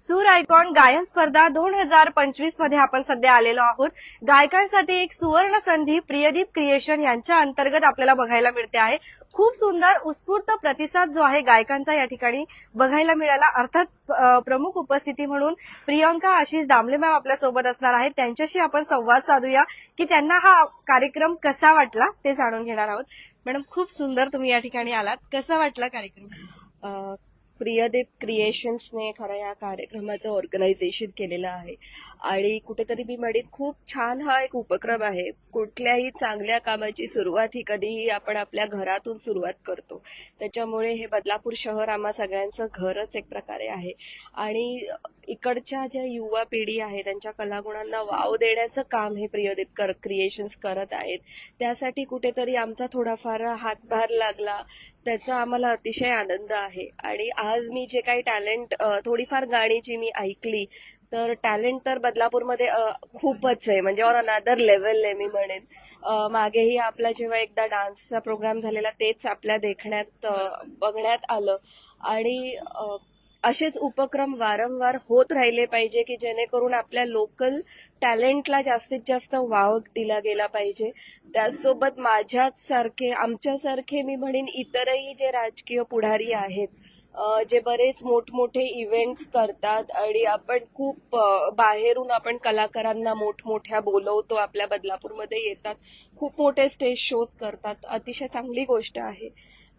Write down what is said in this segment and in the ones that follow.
सूर आयकॉन गायन स्पर्धा दोन हजार पंचवीसमध्ये आपण सध्या आलेलो आहोत. गायकांसाठी एक सुवर्ण संधी प्रियदीप क्रिएशन यांच्या अंतर्गत आपल्याला बघायला मिळते आहे. खूप सुंदर उत्स्फूर्त प्रतिसाद जो आहे गायकांचा या ठिकाणी बघायला मिळाला. अर्थात प्रमुख उपस्थिती म्हणून प्रियंका आशिष दामले मॅम आपल्यासोबत असणार आहेत. त्यांच्याशी आपण संवाद साधूया की त्यांना हा कार्यक्रम कसा वाटला ते जाणून घेणार आहोत. मॅडम खूप सुंदर तुम्ही या ठिकाणी आलात. कसा वाटला कार्यक्रम? प्रियदेव क्रिएशन्सने खरं या कार्यक्रमाचं ऑर्गनायझेशन केलेलं आहे. आणि कुठेतरी मी म्हणेन खूप छान हा एक उपक्रम आहे. कुठल्याही चांगल्या कामाची सुरुवात ही कधीही आपण आपल्या घरातून सुरुवात करतो. त्याच्यामुळे हे बदलापूर शहर आम्हा सगळ्यांचं घरच एक प्रकारे आहे. आणि इकडच्या ज्या युवा पिढी आहे त्यांच्या कलागुणांना वाव देण्याचं काम हे प्रियदेव कर क्रिएशन्स करत आहेत. त्यासाठी कुठेतरी आमचा थोडाफार हातभार लागला. त्याचा आम्हाला अतिशय आनंद आहे. आणि आज मी जे काही टॅलेंट थोडीफार गाणी जी मी ऐकली तर टॅलेंट तर बदलापूरमध्ये खूपच आहे. म्हणजे ऑन अनादर लेवल आहे मी म्हणेन. मागेही आपला जेव्हा एकदा डान्सचा प्रोग्राम झालेला तेच आपल्या देखण्यात बघण्यात आलं. आणि असेच उपक्रम वारंवार होत राहिले पाहिजे की जेणेकरून आपल्या लोकल टॅलेंटला जास्तीत जास्त वाव दिला गेला पाहिजे. त्याचसोबत माझ्याच सारखे आमच्यासारखे मी म्हणेन इतरही जे राजकीय पुढारी आहेत जे बरेच मोठमोठे इव्हेंट्स करतात आणि आपण खूप बाहेरून आपण कलाकारांना मोठमोठ्या बोलवतो आपल्या बदलापूरमध्ये येतात खूप मोठे स्टेज शोज करतात अतिशय चांगली गोष्ट आहे.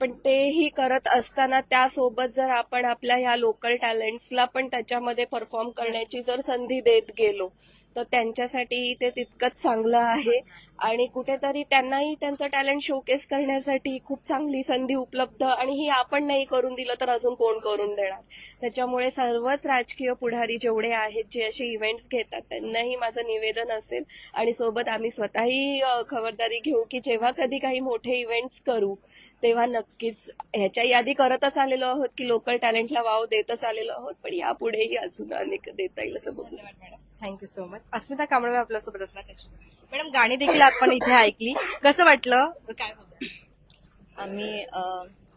पण तेही करत असताना त्यासोबत जर आपण आपल्या ह्या लोकल टॅलेंट्सला पण त्याच्यामध्ये परफॉर्म करण्याची जर संधी देत गेलो तर त्यांच्यासाठी ते तितकंच चांगलं आहे. आणि कुठेतरी त्यांनाही त्यांचं टॅलेंट शोकेस करण्यासाठी खूप चांगली संधी उपलब्ध आणि ही आपण नाही करून दिलं तर अजून कोण करून देणार? त्याच्यामुळे सर्वच राजकीय पुढारी जेवढे आहेत जे असे इव्हेंट्स घेतात त्यांनाही माझं निवेदन असेल आणि सोबत आम्ही स्वतःही खबरदारी घेऊ की जेव्हा कधी काही मोठे इव्हेंट्स करू तेव्हा नक्कीच ह्याच्या यादी करतच आलेलो आहोत की लोकल टॅलेंटला वाव देतच आलेलो आहोत. पण यापुढेही अजून अनेक देता येईल असं बघू madam thank you so much Asmita Kamble आपल्यासोबत असणार त्याच्यामुळे. मॅडम गाणी देखील आपण इथे ऐकली. कसं वाटलं? काय आम्ही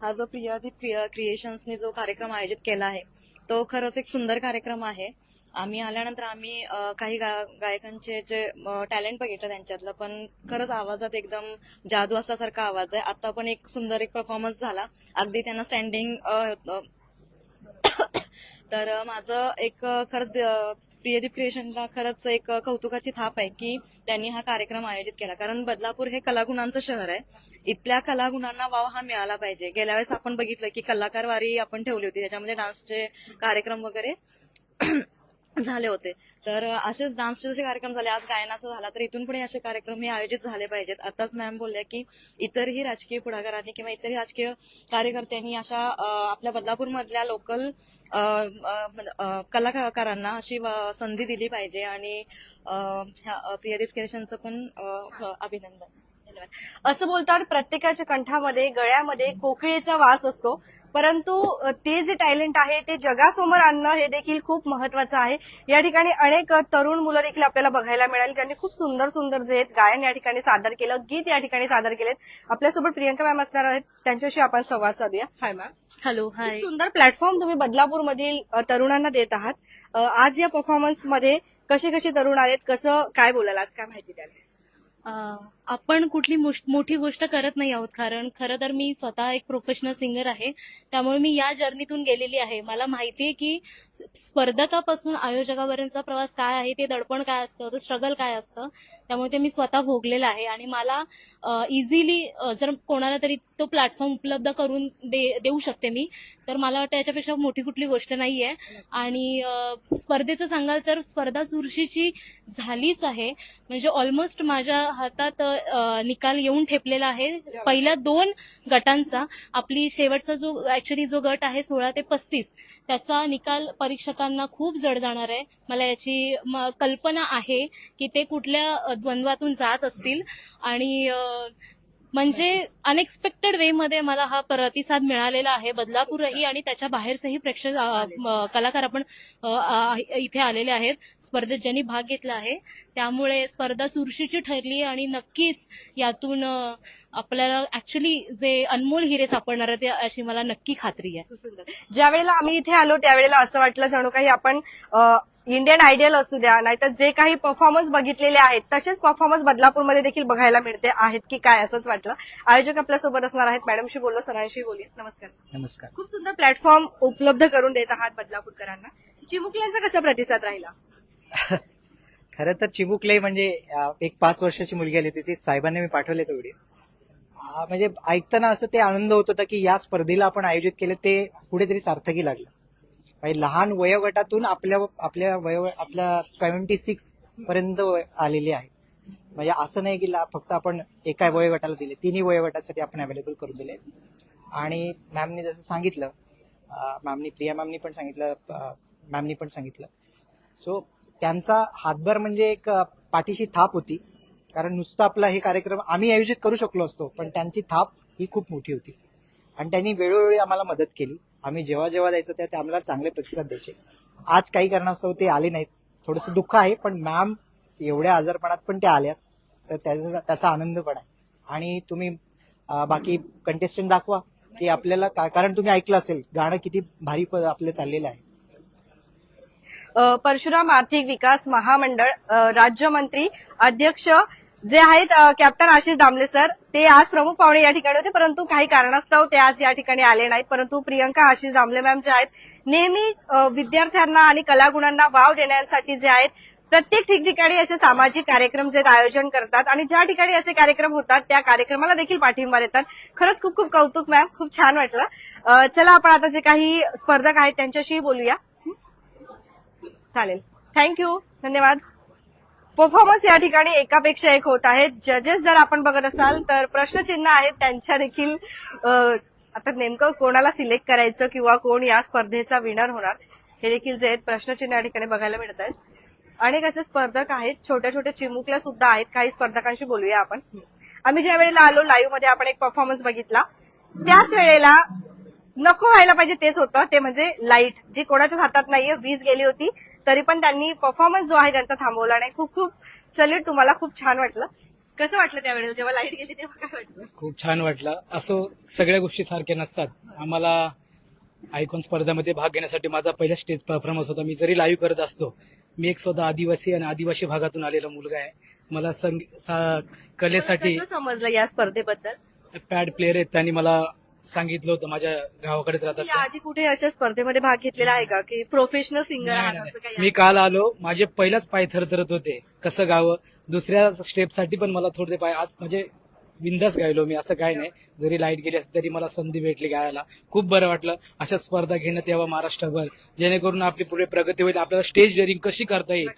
हा जो प्रियादीप प्रिया क्रिएशन्सने जो कार्यक्रम आयोजित केला आहे तो खरंच एक सुंदर कार्यक्रम आहे. आम्ही आल्यानंतर आम्ही काही गा- गायकांचे जे टॅलेंट बघितलं त्यांच्यातलं पण खरंच आवाजात एकदम जादू असल्यासारखा आवाज आहे. आता पण एक सुंदर एक परफॉर्मन्स झाला. अगदी त्यांना स्टँडिंग तर माझं एक खरंच प्रियदीप क्रिएशनला खरंच एक कौतुकाची थाप आहे की त्यांनी हा कार्यक्रम आयोजित केला. कारण बदलापूर हे कलागुणांचं शहर आहे. इथल्या कलागुणांना वाव हा मिळाला पाहिजे. गेल्या वेळेस आपण बघितलं की कलाकारवारी आपण ठेवली होती. त्याच्यामध्ये डान्सचे कार्यक्रम वगैरे. झाले होते. तर असेच डान्सचे जसे कार्यक्रम झाले आज गायनाचा झाला तर इथून पुढे असे कार्यक्रम हे आयोजित झाले पाहिजेत. आताच मॅम बोलल्या की इतरही राजकीय पुढाकारांनी किंवा इतरही राजकीय कार्यकर्त्यांनी अशा आपल्या बदलापूर मधल्या लोकल कलाकारांना अशी संधी दिली पाहिजे. आणि प्रियदीप क्रिएशनचं पण अभिनंदन. असं बोलतात प्रत्येकाच्या कंठामध्ये गळ्यामध्ये कोकिळेचा वास असतो. परंतु ते जे टॅलेंट आहे ते जगासमोर आणणं हे देखील खूप महत्वाचं आहे. या ठिकाणी अनेक तरुण मुलं देखील आपल्याला बघायला मिळाली ज्यांनी खूप सुंदर सुंदर जे आहेत गायन या ठिकाणी सादर केलं गीत या ठिकाणी सादर केलेत. आपल्यासोबत प्रियंका मॅम असणार आहेत त्यांच्याशी आपण संवाद साधूया. हाय मॅम. हॅलो हाय सुंदर प्लॅटफॉर्म तुम्ही बदलापूर मधील तरुणांना देत आहात. आज या परफॉर्मन्समध्ये कसे कसे तरुण आलेत कसं काय बोलाल आज काय माहिती द्याल? आपण कुठली मोश- मोठी गोष्ट करत नाही आहोत. कारण खरं तर मी स्वतः एक प्रोफेशनल सिंगर आहे. त्यामुळे मी या जर्नीतून गेलेली आहे. मला माहिती आहे की स्पर्धकापासून आयोजकापर्यंतचा प्रवास काय आहे ते दडपण काय असतं ते स्ट्रगल काय असतं त्यामुळे ते मी स्वतः भोगलेलं आहे. आणि मला इझिली जर कोणाला तरी तो प्लॅटफॉर्म उपलब्ध करून दे देऊ शकते मी तर मला वाटतं याच्यापेक्षा मोठी कुठली गोष्ट नाहीये. आणि स्पर्धेचं सांगाल तर स्पर्धा चुरशीची झालीच आहे. म्हणजे ऑलमोस्ट माझ्या हातात निकाल येऊन ठेपलेला आहे. पहिल्या दोन गटांचा आपली शेवटचा जो ऍक्च्युली जो गट आहे सोळा ते पस्तीस त्याचा निकाल परीक्षकांना खूप जड जाणार आहे. मला याची म- कल्पना आहे की ते कुठल्या द्वंद्वातून जात असतील. आणि म्हणजे अनएक्सपेक्टेड वे मध्ये मला हा प्रतिसाद मिळालेला आहे. बदलापूरही आणि त्याच्या बाहेरचेही प्रेक्षक कलाकार आपण इथे आलेले आहेत. स्पर्धेत ज्यांनी भाग घेतला आहे त्यामुळे स्पर्धा चुरशीची ठरली आणि नक्कीच यातून आपल्याला ऍक्च्युली जे अनमोल हिरे सापडणार आहे ते अशी मला नक्की खात्री आहे. ज्या वेळेला आम्ही इथे आलो त्यावेळेला असं वाटलं जणू काही आपण इंडियन आयडियल असू द्या नाहीतर जे काही परफॉर्मन्स बघितलेले आहेत तसेच परफॉर्मन्स बदलापूरमध्ये देखील बघायला मिळते आहेत की काय असंच वाटलं. आयोजक आपल्यासोबत असणार आहेत. मॅडमशी बोललो सरांशी बोलूया नमस्कार नमस्कार. खूप सुंदर प्लॅटफॉर्म उपलब्ध करून देत आहात बदलापूरकरांना. चिमुकल्यांचा कसा प्रतिसाद राहिला? खरं तर चिबुकले म्हणजे एक पाच वर्षाची मुलगी आली होती. ती साहेबांनी मी पाठवले तेवढी. अं, म्हणजे ऐकताना असं ते आनंद होत होता की या स्पर्धेला आपण आयोजित केले ते कुठेतरी सार्थकी लागलं. म्हणजे लहान वयोगटातून आपल्या आपल्या वयो आपल्या सेव्हन्टी सिक्स पर्यंत आलेले आहेत. म्हणजे असं नाही की फक्त आपण एका वयोगटाला दिले तिन्ही वयोगटासाठी आपण अवेलेबल करून दिले. आणि मॅमनी जसं सांगितलं मॅमनी प्रिया मॅमनी पण सांगितलं मॅमनी पण सांगितलं. सो त्यांचा हातभार म्हणजे एक पाठीशी थाप होती. कारण नुसतं आपला हे कार्यक्रम आम्ही आयोजित करू शकलो असतो पण त्यांची थाप ही खूप मोठी होती. आणि त्यांनी वेळोवेळी आम्हाला मदत केली. आम्ही जेव्हा जेव्हा जायचो तेव्हा ते आम्हाला चांगले प्रतिसाद द्यायचे. आज काही कारणास्तव ते आले नाहीत. थोडंसं दुःख आहे पण मॅम एवढ्या आजारपणात पण ते आल्यात. तर त्याचा त्याचा आनंद पण आहे. आणि तुम्ही बाकी कंटेस्टंट दाखवा की आपल्याला का- कारण तुम्ही ऐकलं असेल गाणं किती भारी प- आपलं चाललेलं आहे. परशुराम आर्थिक विकास महामंडळ राज्यमंत्री अध्यक्ष जे आहेत कॅप्टन आशिष दामले सर ते आज प्रमुख पाहुणे या ठिकाणी होते परंतु काही कारणास्तव ते आज या ठिकाणी आले नाहीत. परंतु प्रियंका आशिष दामले मॅम जे आहेत नेहमी विद्यार्थ्यांना आणि कलागुणांना वाव देण्यासाठी जे आहेत प्रत्येक ठिकठिकाणी असे सामाजिक कार्यक्रम जे आयोजन करतात. आणि ज्या ठिकाणी असे कार्यक्रम होतात त्या कार्यक्रमाला देखील पाठिंबा देतात. खरंच खूप खूप कौतुक मॅम खूप छान वाटलं. चला आपण आता जे काही स्पर्धक आहेत त्यांच्याशी बोलूया. चालेल. थँक्यू. धन्यवाद. परफॉर्मन्स या ठिकाणी एकापेक्षा एक होत आहेत. जजेस जर आपण बघत असाल तर प्रश्नचिन्ह आहेत. त्यांच्या देखील आता नेमकं कोणाला सिलेक्ट करायचं किंवा कोण या स्पर्धेचा विनर होणार हे देखील जे आहेत प्रश्नचिन्ह या ठिकाणी बघायला मिळत आहेत. अनेक असे स्पर्धक आहेत. छोट्या छोट्या चिमुकल्या सुद्धा आहेत. काही स्पर्धकांशी बोलूया आपण. आम्ही ज्या वेळेला आलो लाईव्हमध्ये आपण एक परफॉर्मन्स बघितला. त्याच वेळेला नको व्हायला पाहिजे तेच होतं. ते म्हणजे लाइट जी कोणाच्याच हातात नाहीये वीज गेली होती. तरी पण त्यांनी परफॉर्मन्स जो आहे त्यांचा थांबवला नाही. खूप खूप सल्यूट तुम्हाला खूप छान वाटलं. कसं वाटलं त्यावेळेला? जेव्हा लाइट गेली तेव्हा काय वाटलं? खूप छान वाटलं. असं सगळ्या गोष्टी सारख्या नसतात. आम्हाला आयकॉन स्पर्धामध्ये भाग घेण्यासाठी माझा पहिला स्टेज परफॉर्मन्स होता. मी जरी लाईव्ह करत असतो मी एक स्वतः आदिवासी आणि आदिवासी भागातून आलेला मुलगा आहे. मला संग सा- कलेसाठी समजलं या स्पर्धेबद्दल? पॅड प्लेअर आहेत त्यांनी मला सांगितलं होतं माझ्या गावाकडेच राहतात या आधी कुठे अशा स्पर्धेमध्ये भाग घेतलेला आहे का? की प्रोफेशनल सिंगर नाही, आहात नाही, असं नाही. काही मी काल आलो माझे पहिलाच पाय थरथरत होते. कसं गावं? दुसऱ्या स्टेपसाठी पण मला थोडे पाय. आज म्हणजे बिंदास गायलो मी असं काही नाही. जरी लाइट गेली असली तरी मला संधी भेटली गायला. खूप बरं वाटलं. अशा स्पर्धा घेण्यात यावं महाराष्ट्रभर. जेणेकरून आपली पुढे प्रगती होईल आपल्याला स्टेज डेअरिंग कशी करता येईल?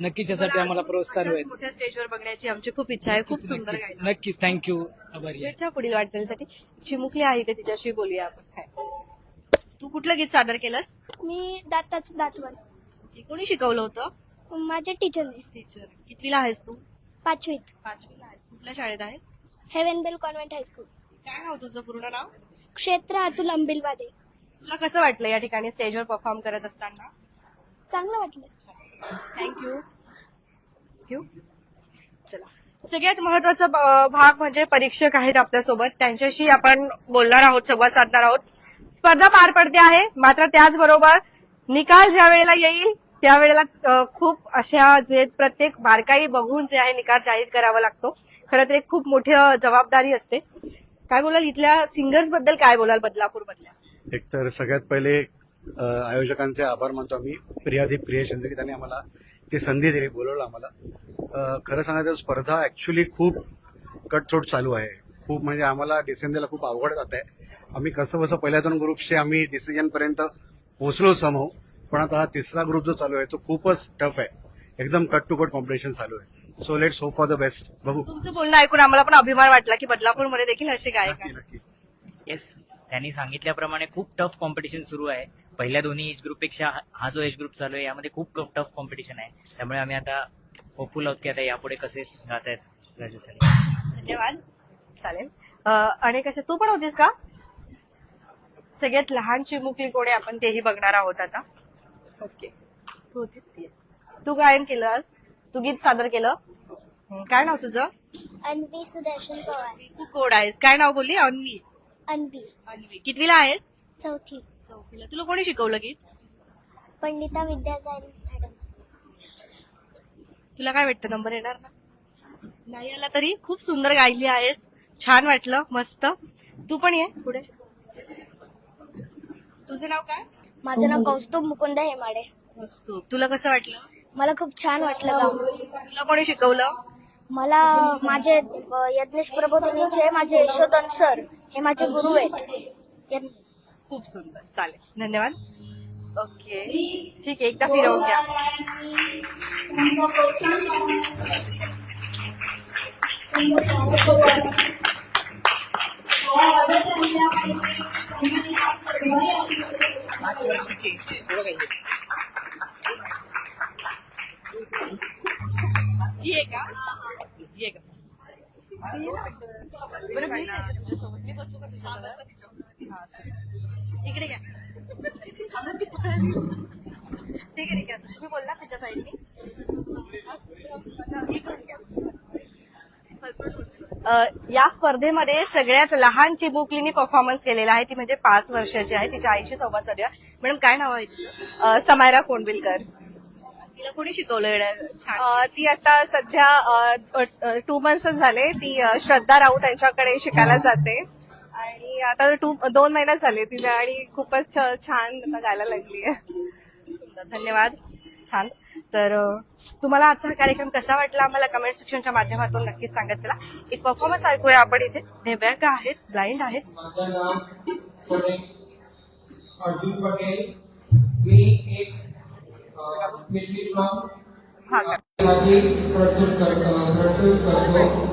नक्कीच. यासाठी आम्हाला प्रोत्साहन होईल. मोठ्या स्टेजवर बघण्याची आमची खूप इच्छा आहे. खूप सुंदर नक्कीच. गायला. नक्कीच. थँक्यू आभारी आहे. पुढील वाटचालीसाठी. चिमुकली आहे ते तिच्याशी बोलूया आपण. तू कुठलं गीत सादर केलंस? मी दाताच दातवन कोणी शिकवलं होतं? माझे टीचरने टीचर कितवीला आहेस तू? पाचवीत. पाचवीला आहेस. कुठल्या शाळेत आहेस? Heaven Bell Convent high school. काय नाव तुझं? पूर्ण नाव? क्षेत्र अतुल अंबिलवादे. तुला कसं वाटलं या ठिकाणी स्टेजवर परफॉर्म करत असताना? चांगलं वाटलं. थँक्यू थँक्यू चला. सगळ्यात महत्त्वाचा भाग म्हणजे परीक्षक आहेत आपल्यासोबत. त्यांच्याशी आपण बोलणार आहोत संवाद साधणार आहोत. स्पर्धा पार पडते आहे. मात्र त्याचबरोबर निकाल ज्या वेळेला येईल त्यावेळेला खूप अशा जे प्रत्येक बारकाई बघून जे आहे निकाल जाहीर करावा लागतो. खरं तर एक खूप मोठी जबाबदारी असते. काय बोलाल इथल्या सिंगर्सबद्दल काय बोलाल बदलापूर मधल्या? एक तर सगळ्यात पहिले आयोजकांचे आभार मानतो आम्ही. प्रियादीप क्रिएशन की त्यांनी आम्हाला ती संधी दिली बोलवलं आम्हाला. खरं सांगायचं स्पर्धा ऍक्च्युली खूप कटचोट चालू आहे. खूप म्हणजे आम्हाला डिसिजन द्यायला खूप अवघड जात आहे. आम्ही कसं बसं पहिल्या दोन ग्रुपचे आम्ही डिसिजनपर्यंत पोहोचलो समोर पण आता हा तिसरा ग्रुप जो चालू आहे तो खूपच टफ आहे. एकदम कट टू कट कॉम्पिटिशन चालू आहे. So let's hope for the best बघू. तुमचं बोलणं ऐकून आम्हाला पण अभिमान वाटला की बदलापूरमध्ये देखील असे गायक नक्की आहेत. नक्की. येस त्यांनी सांगितल्याप्रमाणे खूप टफ कॉम्पिटिशन सुरू आहे. पहिल्या दोन्ही एज ग्रुपपेक्षा हा- हा जो एज ग्रुप चालू आहे यामध्ये खूप टफ कॉम्पिटिशन आहे. त्यामुळे आम्ही आता होपफुल आहोत की आता यापुढे कसे जात आहेत धन्यवाद. चालेल. अं, आणि कशा तू पण होतीस का? सगळ्यात लहान चिमुकली कोणी आपण तेही बघणार आहोत आता. ओके तू होतीस? तू गायन केलं आज तू गीत सादर केलं? हं, काय नाव तुझं? अन्वी सुदर्शन पवार. तू कोड आहेस? काय नाव बोलली? अन्वी. अन्वी. अन्वी. कितवीला आहेस? चौथी. चौथीला. तुला कोणी शिकवलं गीत? पंडिता विद्यासागर मॅडम. तुला काय वाटतं? नंबर येणार ना? नाही आला तरी खूप सुंदर गायली आहेस. छान वाटलं. मस्त. तू पण ये पुढे. तुझं नाव काय? माझं नाव कौस्तुभ मुकुंद हेमाडे. मस्त तुला कसं वाटलं? मला खूप छान वाटलं तुला कोणी शिकवलं? मला माझे अ, यज्ञेश प्रबोधिनीचे माझे यशोधन सर हे माझे गुरु आहेत. यज्ञ- खूप सुंदर. चालेल. धन्यवाद. ओके. ठीक आहे एकदा फिरवून घ्या. ये का ये का बरं मीच येते तुझ्यासोबत. मी बसू का हा असं. इकडे घ्या. ठीक आहे ठीक आहे. असं तुम्ही बोलला त्याच्या साईडने? इकडून घ्या. या स्पर्धेमध्ये सगळ्यात लहान चिमुकलीने परफॉर्मन्स केलेला आहे. ती म्हणजे पाच वर्षाची आहे. तिच्या आईशी संवाद साधूया. मॅडम काय नाव आहे तिचं? समायरा कोंडविलकर. तिला कोणी शिकवलं छान. अ, ती आता सध्या टू मंथ्स झाले. ती अ, श्रद्धा राऊत त्यांच्याकडे शिकायला जाते. आणि आता टू दोन महिन्यात झाले तिला आणि खूपच छ- छान आता गायला लागली आहे. सुंदर. धन्यवाद. छान. तर अ, तुम्हाला आजचा हा कार्यक्रम कसा वाटला? आम्हाला कमेंट सेक्शनच्या माध्यमातून नक्कीच सांगत चला. एक परफॉर्मन्स ऐकूया आपण इथे. दिव्यांग आहेत ब्लाइंड आहेत. माझं नाव पटेल अर्जुन पटेल. मी एक मिल्ट्री फ्रॉम हा प्रॅक्टिस करतो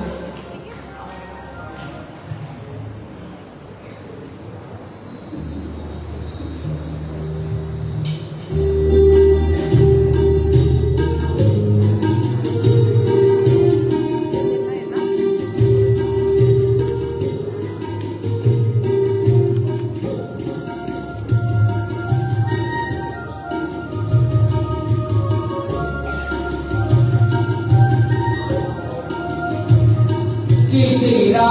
জিকিরা